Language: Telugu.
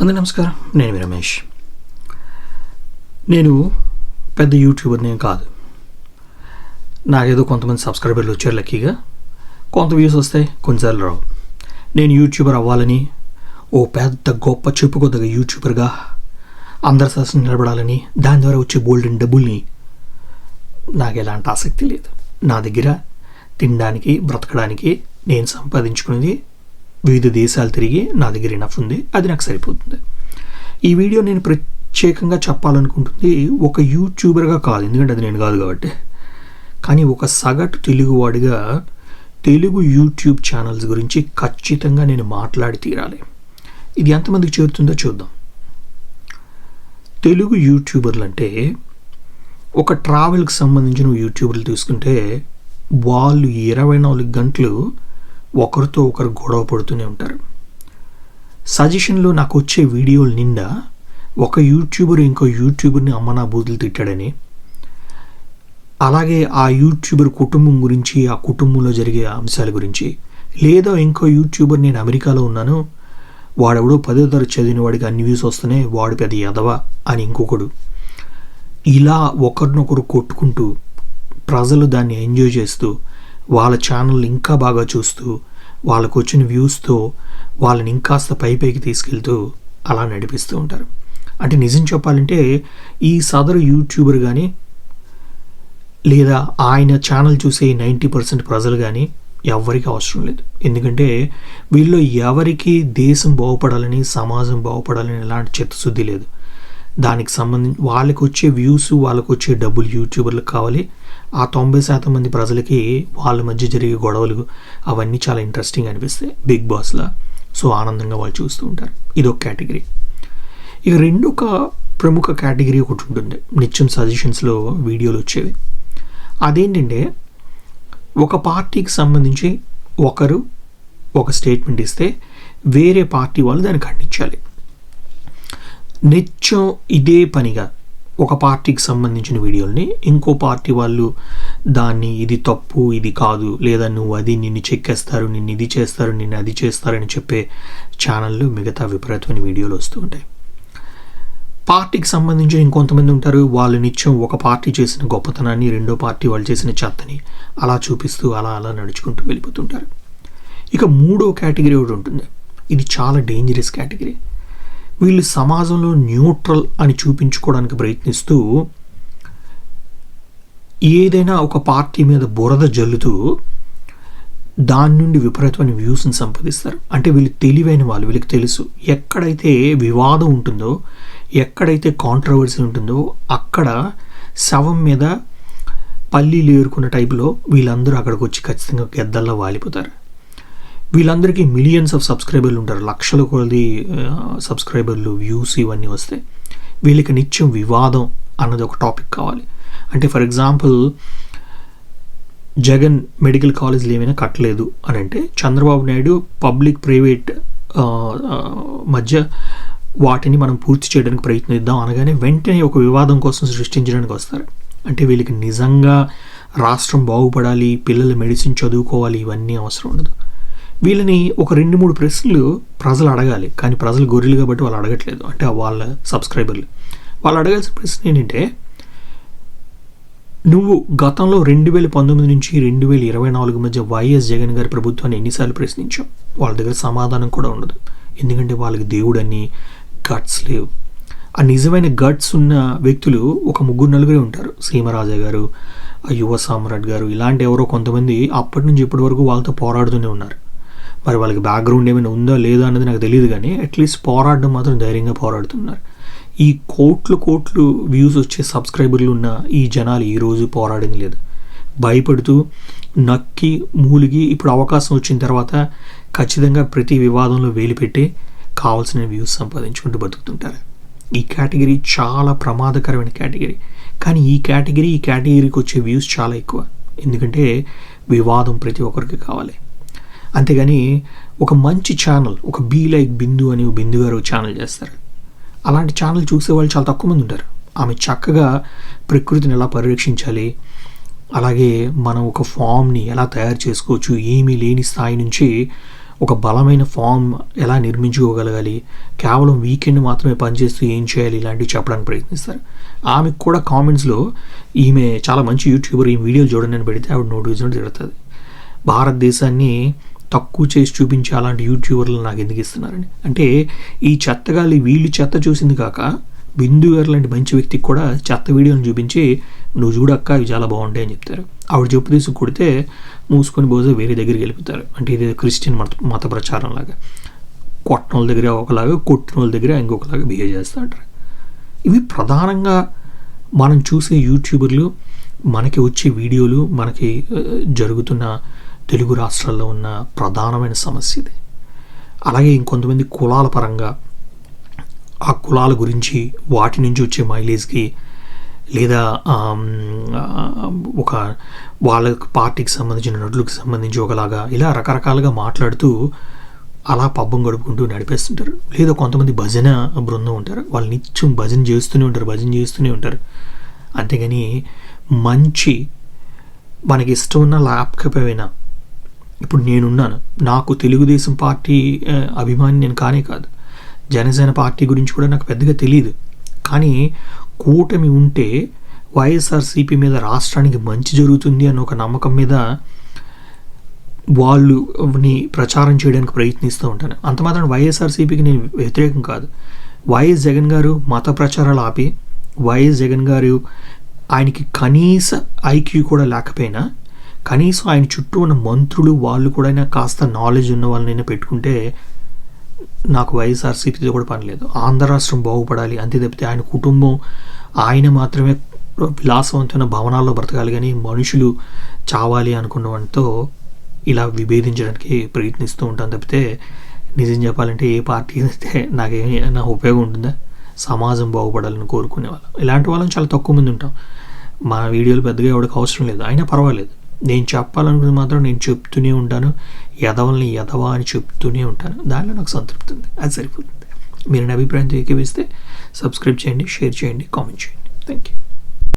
అందరి నమస్కారం. నేను రమేష్. నేను పెద్ద యూట్యూబర్ నేను కాదు. నాకేదో కొంతమంది సబ్స్క్రైబర్లు వచ్చారు లక్కీగా. కొంత వ్యూస్ వస్తాయి కొన్నిసార్లు రావు. నేను యూట్యూబర్ అవ్వాలని ఓ పెద్ద గొప్ప చెప్పుకోదగ్గ యూట్యూబర్గా అందరి సరసన నిలబడాలని దాని ద్వారా వచ్చే బోల్డెన్ డబ్బుల్ని నాకు ఎలాంటి ఆసక్తి లేదు. నా దగ్గర తినడానికి బ్రతకడానికి నేను సంపాదించుకునేది వివిధ దేశాలు తిరిగి నా దగ్గర ఇనఫ్ ఉంది అది నాకు సరిపోతుంది. ఈ వీడియో నేను ప్రత్యేకంగా చెప్పాలనుకుంటుంది ఒక యూట్యూబర్గా కాదు ఎందుకంటే అది నేను కాదు కాబట్టి. కానీ ఒక సగటు తెలుగువాడిగా తెలుగు యూట్యూబ్ ఛానల్స్ గురించి ఖచ్చితంగా నేను మాట్లాడి తీరాలి. ఇది ఎంతమందికి చేరుతుందో చూద్దాం. తెలుగు యూట్యూబర్లు అంటే ఒక ట్రావెల్కి సంబంధించిన యూట్యూబర్లు తీసుకుంటే వాళ్ళు ఇరవై నాలుగు గంటలు ఒకరితో ఒకరు గొడవ పడుతూనే ఉంటారు. సజెషన్లో నాకు వచ్చే వీడియోల నిండా ఒక యూట్యూబర్ ఇంకో యూట్యూబర్ని అమ్మనా బూతులు తిట్టాడని అలాగే ఆ యూట్యూబర్ కుటుంబం గురించి ఆ కుటుంబంలో జరిగే అంశాల గురించి లేదా ఇంకో యూట్యూబర్ నేను అమెరికాలో ఉన్నాను వాడెవడో పదో తరగతి చదివిన వాడికి అన్ని వ్యూస్ వస్తున్నాయి వాడు పెద్ద ఎదవా అని ఇంకొకడు. ఇలా ఒకరినొకరు కొట్టుకుంటూ ప్రజలు దాన్ని ఎంజాయ్ చేస్తూ వాళ్ళ ఛానల్ ఇంకా బాగా చూస్తూ వాళ్ళకు వచ్చిన వ్యూస్తో వాళ్ళని ఇంకాస్త పై పైకి తీసుకెళ్తూ అలా నడిపిస్తూ ఉంటారు. అంటే నిజం చెప్పాలంటే ఈ సదరు యూట్యూబర్ కానీ లేదా ఆయన ఛానల్ చూసే నైంటీ పర్సెంట్ ప్రజలు కానీ ఎవరికి అవసరం లేదు. ఎందుకంటే వీళ్ళు ఎవరికి దేశం బాగుపడాలని సమాజం బాగుపడాలని ఎలాంటి చిత్తశుద్ధి లేదు. దానికి సంబంధించి వాళ్ళకి వచ్చే వ్యూస్ వాళ్ళకి వచ్చే డబ్బులు యూట్యూబర్లకు కావాలి. ఆ తొంభై శాతం మంది ప్రజలకి వాళ్ళ మధ్య జరిగే గొడవలు అవన్నీ చాలా ఇంట్రెస్టింగ్ అనిపిస్తాయి బిగ్ బాస్లా సో ఆనందంగా వాళ్ళు చూస్తూ ఉంటారు. ఇది ఒక కేటగిరీ. ఇక రెండు ఒక ప్రముఖ కేటగిరీ ఒకటి ఉంటుంది. నిత్యం సజెషన్స్లో వీడియోలు వచ్చేవి. అదేంటంటే ఒక పార్టీకి సంబంధించి ఒకరు ఒక స్టేట్మెంట్ ఇస్తే వేరే పార్టీ వాళ్ళు దాన్ని ఖండించాలి. నిత్యం ఇదే పనిగా ఒక పార్టీకి సంబంధించిన వీడియోల్ని ఇంకో పార్టీ వాళ్ళు దాన్ని ఇది తప్పు ఇది కాదు లేదా నువ్వు అది నిన్ను చెక్కేస్తారు నిన్ను ఇది చేస్తారు నిన్ను అది చేస్తారని చెప్పే ఛానళ్ళు మిగతా విపరీతమైన వీడియోలు వస్తూ ఉంటాయి. పార్టీకి సంబంధించి ఇంకొంతమంది ఉంటారు వాళ్ళు నిత్యం ఒక పార్టీ చేసిన గొప్పతనాన్ని రెండో పార్టీ వాళ్ళు చేసిన చెత్తని అలా చూపిస్తూ అలా అలా నడుచుకుంటూ వెళ్ళిపోతుంటారు. ఇక మూడో కేటగిరీ ఒకటి ఉంటుంది. ఇది చాలా డేంజరస్ కేటగిరీ. వీళ్ళు సమాజంలో న్యూట్రల్ అని చూపించుకోవడానికి ప్రయత్నిస్తూ ఏదైనా ఒక పార్టీ మీద బురద జల్లుతూ దాని నుండి విపరీతమైన వ్యూస్ని సంపాదిస్తారు. అంటే వీళ్ళు తెలివైన వాళ్ళు వీళ్ళకి తెలుసు ఎక్కడైతే వివాదం ఉంటుందో ఎక్కడైతే కాంట్రవర్సీ ఉంటుందో అక్కడ శవం మీద పల్లీలు ఏరుకున్న టైపులో వీళ్ళందరూ అక్కడికి వచ్చి ఖచ్చితంగా గెద్దల్లో వాలిపోతారు. వీళ్ళందరికీ మిలియన్స్ ఆఫ్ సబ్స్క్రైబర్లు ఉంటారు. లక్షల కొలది సబ్స్క్రైబర్లు వ్యూస్ ఇవన్నీ వస్తే వీళ్ళకి నిత్యం వివాదం అన్నది ఒక టాపిక్ కావాలి. అంటే ఫర్ ఎగ్జాంపుల్ జగన్ మెడికల్ కాలేజీలు ఏమైనా కట్టలేదు అని అంటే చంద్రబాబు నాయుడు పబ్లిక్ ప్రైవేట్ మధ్య వాటిని మనం పూర్తి చేయడానికి ప్రయత్నిద్దాం అనగానే వెంటనే ఒక వివాదం కోసం సృష్టించడానికి వస్తారు. అంటే వీళ్ళకి నిజంగా రాష్ట్రం బాగుపడాలి పిల్లలు మెడిసిన్ చదువుకోవాలి ఇవన్నీ అవసరం ఉండదు. వీళ్ళని ఒక రెండు మూడు ప్రశ్నలు ప్రజలు అడగాలి. కానీ ప్రజలు గొర్రెలు కాబట్టి వాళ్ళు అడగట్లేదు. అంటే వాళ్ళ సబ్స్క్రైబర్లు. వాళ్ళు అడగాల్సిన ప్రశ్న ఏంటంటే నువ్వు గతంలో రెండు వేల పంతొమ్మిది నుంచి రెండు వేల ఇరవై నాలుగు మధ్య వైఎస్ జగన్ గారి ప్రభుత్వాన్ని ఎన్నిసార్లు ప్రశ్నించావు? వాళ్ళ దగ్గర సమాధానం కూడా ఉండదు. ఎందుకంటే వాళ్ళకి దేవుడని గట్స్ లేవు. ఆ నిజమైన గట్స్ ఉన్న వ్యక్తులు ఒక ముగ్గురు నలుగురే ఉంటారు. సీమరాజా గారు యువ సామ్రాట్ గారు ఇలాంటి ఎవరో కొంతమంది అప్పటి నుంచి ఇప్పటి వరకు వాళ్ళతో పోరాడుతూనే ఉన్నారు. మరి వాళ్ళకి బ్యాక్గ్రౌండ్ ఏమైనా ఉందా లేదా అన్నది నాకు తెలియదు కానీ అట్లీస్ట్ పోరాడడం మాత్రం ధైర్యంగా పోరాడుతున్నారు. ఈ కోట్లు కోట్లు వ్యూస్ వచ్చే సబ్స్క్రైబర్లు ఉన్న ఈ జనాలు ఈరోజు పోరాడింది లేదు. భయపడుతూ నక్కి మూలిగి ఇప్పుడు అవకాశం వచ్చిన తర్వాత ఖచ్చితంగా ప్రతి వివాదంలో వేలిపెట్టి కావాల్సిన వ్యూస్ సంపాదించుకుంటూ బతుకుతుంటారు. ఈ కేటగిరీ చాలా ప్రమాదకరమైన కేటగిరీ కానీ ఈ కేటగిరీ ఈ కేటగిరీకి వచ్చే వ్యూస్ చాలా ఎక్కువ. ఎందుకంటే వివాదం ప్రతి ఒక్కరికి కావాలి. అంతేగాని ఒక మంచి ఛానల్ ఒక బీ లైక్ బిందు అని బిందు గారు ఛానల్ చేస్తారు. అలాంటి ఛానల్ చూసే వాళ్ళు చాలా తక్కువ మంది ఉంటారు. ఆమె చక్కగా ప్రకృతిని ఎలా పరిరక్షించాలి అలాగే మనం ఒక ఫామ్ని ఎలా తయారు చేసుకోవచ్చు ఏమీ లేని స్థాయి నుంచి ఒక బలమైన ఫామ్ ఎలా నిర్మించుకోగలగాలి కేవలం వీకెండ్ మాత్రమే పనిచేస్తూ ఏం చేయాలి ఇలాంటివి చెప్పడానికి ప్రయత్నిస్తారు. ఆమెకు కూడా కామెంట్స్లో ఈమె చాలా మంచి యూట్యూబర్ ఈ వీడియోలు చూడండి అని పెడితే ఆవిడ నోటిఫికేషన్ జరుగుతుంది. భారతదేశాన్ని తక్కువ చేసి చూపించే అలాంటి యూట్యూబర్లు నాకు ఎందుకు ఇస్తున్నారని అంటే ఈ చెత్తగాలి వీళ్ళు చెత్త చూసింది కాక బిందు గారు లాంటి మంచి వ్యక్తికి కూడా చెత్త వీడియోని చూపించి నువ్వు చూడక్క ఇవి చాలా బాగుంటాయి అని చెప్తారు. ఆవిడ చెప్పు తీసి కొడితే మూసుకొని పోతే వేరే దగ్గరికి వెళ్ళిపోతారు. అంటే ఇది క్రిస్టియన్ మత మత ప్రచారం లాగా. కొట్టిన వాళ్ళ దగ్గర ఒకలాగా కొట్టిన వాళ్ళ దగ్గర ఇంకొకలాగా బిహేవ్ చేస్తూ ఉంటారు. ఇవి ప్రధానంగా మనం చూసే యూట్యూబర్లు మనకి వచ్చే వీడియోలు మనకి జరుగుతున్న తెలుగు రాష్ట్రాల్లో ఉన్న ప్రధానమైన సమస్య ఇది. అలాగే ఇంకొంతమంది కులాల పరంగా ఆ కులాల గురించి వాటి నుంచి వచ్చే మైలేజ్కి లేదా ఒక వాళ్ళ పార్టీకి సంబంధించిన నటులకు సంబంధించి ఒకలాగా ఇలా రకరకాలుగా మాట్లాడుతూ అలా పబ్బం గడుపుకుంటూ నడిపేస్తుంటారు. లేదా కొంతమంది భజన బృందం ఉంటారు. వాళ్ళు నిత్యం భజన చేస్తూనే ఉంటారు భజన చేస్తూనే ఉంటారు. అంతేగాని మంచి మనకి ఇష్టం ఉన్న లేకపోయినా ఇప్పుడు నేనున్నాను. నాకు తెలుగుదేశం పార్టీ అభిమాని నేను కానే కాదు. జనసేన పార్టీ గురించి కూడా నాకు పెద్దగా తెలియదు కానీ కూటమి ఉంటే వైఎస్ఆర్సీపీ మీద రాష్ట్రానికి మంచి జరుగుతుంది అన్న ఒక నమ్మకం మీద వాళ్ళుని ప్రచారం చేయడానికి ప్రయత్నిస్తూ ఉంటాను. అంత మాత్రం వైఎస్ఆర్సీపీకి నేను వ్యతిరేకం కాదు. వైఎస్ జగన్ గారు మత ప్రచారాలు ఆపి వైఎస్ జగన్ గారు ఆయనకి కనీస ఐక్యూ కూడా లేకపోయినా కనీసం ఆయన చుట్టూ ఉన్న మంత్రులు వాళ్ళు కూడా కాస్త నాలెడ్జ్ ఉన్న వాళ్ళనైనా పెట్టుకుంటే నాకు వైఎస్ఆర్సీపీతో కూడా పని లేదు. ఆంధ్ర రాష్ట్రం బాగుపడాలి అంతే తప్పితే ఆయన కుటుంబం ఆయన మాత్రమే విలాసవంతమైన భవనాల్లో బ్రతకాలి కానీ మనుషులు చావాలి అనుకున్న వాటితో ఇలా విభేదించడానికి ప్రయత్నిస్తూ ఉంటాను తప్పితే నిజం చెప్పాలంటే ఏ పార్టీ అయితే నాకేమి నా ఉపయోగం ఉంటుందా? సమాజం బాగుపడాలని కోరుకునే వాళ్ళం. ఇలాంటి వాళ్ళని చాలా తక్కువ మంది ఉంటాం. మా వీడియోలు పెద్దగా ఎవరికి అవసరం లేదు. అయినా పర్వాలేదు. నేను చెప్పాలనుకున్నది మాత్రం నేను చెప్తూనే ఉంటాను. ఎదవల్ని ఎదవా అని చెప్తూనే ఉంటాను. దానిలో నాకు సంతృప్తి ఉంది. అది సరిపోతుంది. మీరు నా అభిప్రాయంతో ఏకీవిస్తే సబ్స్క్రైబ్ చేయండి షేర్ చేయండి కామెంట్ చేయండి. Thank you